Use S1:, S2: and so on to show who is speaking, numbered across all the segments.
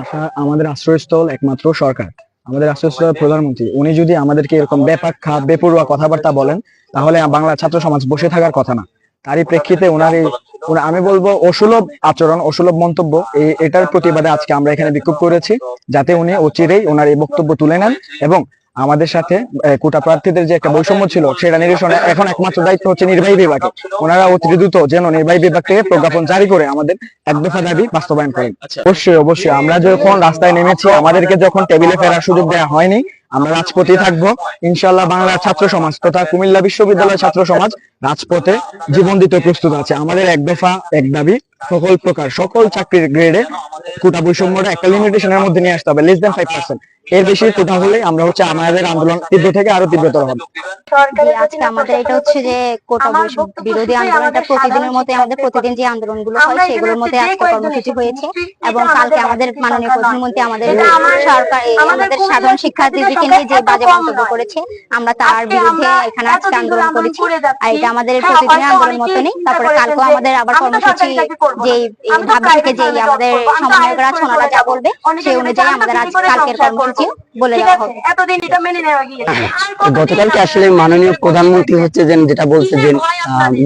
S1: আশা আমাদের আশ্রয়স্থল একমাত্র সরকার। আমাদের আশ্রয়স্থল প্রধানমন্ত্রী। উনি যদি আমাদেরকে এরকম ব্যাপক খাপ বেপরুয়া কথাবার্তা বলেন তাহলে বাংলা ছাত্র সমাজ বসে থাকার কথা না। তারই প্রেক্ষিতে ওনার এই আমি বলব অসুলভ আচরণ অসুলভ মন্তব্য এই এটার প্রতিবাদে আজকে আমরা এখানে বিক্ষোভ করেছি যাতে উনি অচিরেই ওনার এই বক্তব্য তুলে নেন এবং আমাদের সাথে কোটা প্রার্থীদের যে একটা বৈষম্য ছিল সেটা নিরসনে এখন একমাত্র দায়িত্ব হচ্ছে নির্বাহী বিভাগে ওনারা অতি দ্রুত যেন নির্বাহী বিভাগ থেকে প্রজ্ঞাপন জারি করে আমাদের এক দফা দাবি বাস্তবায়ন করেন। অবশ্যই অবশ্যই। আমরা যখন রাস্তায় নেমেছি আমাদেরকে যখন টেবিলে ফেরার সুযোগ দেওয়া হয়নি আমরা রাজপথে থাকব। ইনশাল্লাহ বাংলার ছাত্র সমাজ তথা কুমিল্লা বিশ্ববিদ্যালয় ছাত্র সমাজ রাজপথে জীবন দিতে প্রস্তুত আছে। আমাদের এক দফা এক দাবি সকল প্রকার সকল চাকরির গ্রেডে কোটা বৈষম্যটা একটা লিমিটেশনের মধ্যে নিয়ে আসতে হবে লেস দেন ফাইভ পার্সেন্ট এর বেশি কোটা হলে আমরা হচ্ছে আমাদের আন্দোলন তীব্র থেকে আরও তীব্রতর হবে।
S2: আজকে আমাদের এটা হচ্ছে যে কোটা বৈষম্য বিরোধী আন্দোলনটা প্রতিদিনের মতো আমাদের প্রতিদিন যে আন্দোলনগুলো হয় সেগুলোর মধ্যে আজকে কর্মসূচি হয়েছে এবং কালকে আমাদের মাননীয় প্রধানমন্ত্রী আমাদের সরকার আমাদের সাধারণ শিক্ষার্থীদেরকে নিয়ে যে বাজে মন্তব্য করেছে আমরা তার বিরুদ্ধে এখানে আজকে আন্দোলন করেছি। আর এটা আমাদের প্রতিদিনের আন্দোলন মতো নেই তারপরে কালকেও আমাদের আবার কর্মসূচি যে ঢাকা থেকে যে আমাদের সমন্বয়করা আছে ওনারা যা বলবে সেই অনুযায়ী আমাদের আজ কালকের কর্মসূচি বলে দেওয়া হবে।
S3: এতদিন এটা মেনে নেওয়া গিয়েছে।
S4: গতকালকে আসলে মাননীয় প্রধানমন্ত্রী হচ্ছে যে যেটা বলছে যে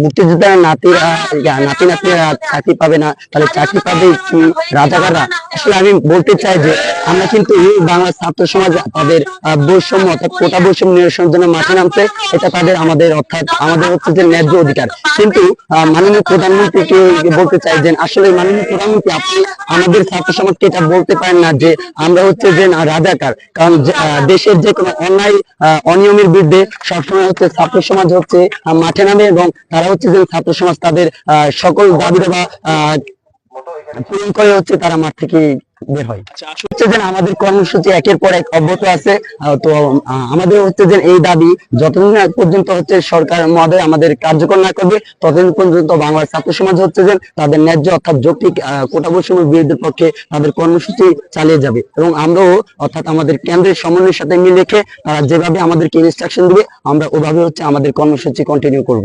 S4: মুক্তিযোদ্ধার নাতিরা নাতি নাতিরা চাকরি পাবে না তাহলে চাকরি পাবে কি রাজাকাররা? আসলে আমি বলতে চাই যে আমরা কিন্তু এই বাংলা ছাত্র সমাজ তাদের বৈষম্য অর্থাৎ কোটা বৈষম্য নিরসনের জন্য মাঠে নামছে এটা তাদের আমাদের অর্থাৎ আমাদের হচ্ছে যে ন্যায্য অধিকার। কিন্তু মাননীয় প্রধানমন্ত্রীকে বলতে চাই যে আসলে মাননীয় প্রধানমন্ত্রী আপনি আমাদের ছাত্র সমাজকে এটা বলতে পারেন না যে আমরা হচ্ছে যে রাজাকার। কারণ দেশের যে কোনো অন্যায় অনিয়মের বিরুদ্ধে সবসময় হচ্ছে ছাত্র সমাজ হচ্ছে মাঠে নামে এবং তারা হচ্ছে যে ছাত্র সমাজ তাদের সকল দাবি দাবা পূরণ করে হচ্ছে তারা মাঠ থেকে বের হয়। হচ্ছে যে আমাদের কর্মসূচি একের পর এক অব্যাহত আছে। তো আমাদের হচ্ছে যে এই দাবি যতদিন পর্যন্ত হচ্ছে সরকার মহোদয় আমাদের কার্যকর না করবে ততদিন পর্যন্ত বাংলার ছাত্র সমাজ হচ্ছে যে তাদের ন্যায্য অর্থাৎ যৌক্তিক কোটা বৈষম্যের বিরুদ্ধের পক্ষে তাদের কর্মসূচি চালিয়ে যাবে। এবং আমরাও অর্থাৎ আমাদের কেন্দ্রের সমন্বয়ের সাথে মিল রেখে তারা যেভাবে আমাদেরকে ইনস্ট্রাকশন দিবে আমরা ওভাবে হচ্ছে আমাদের কর্মসূচি কন্টিনিউ করব।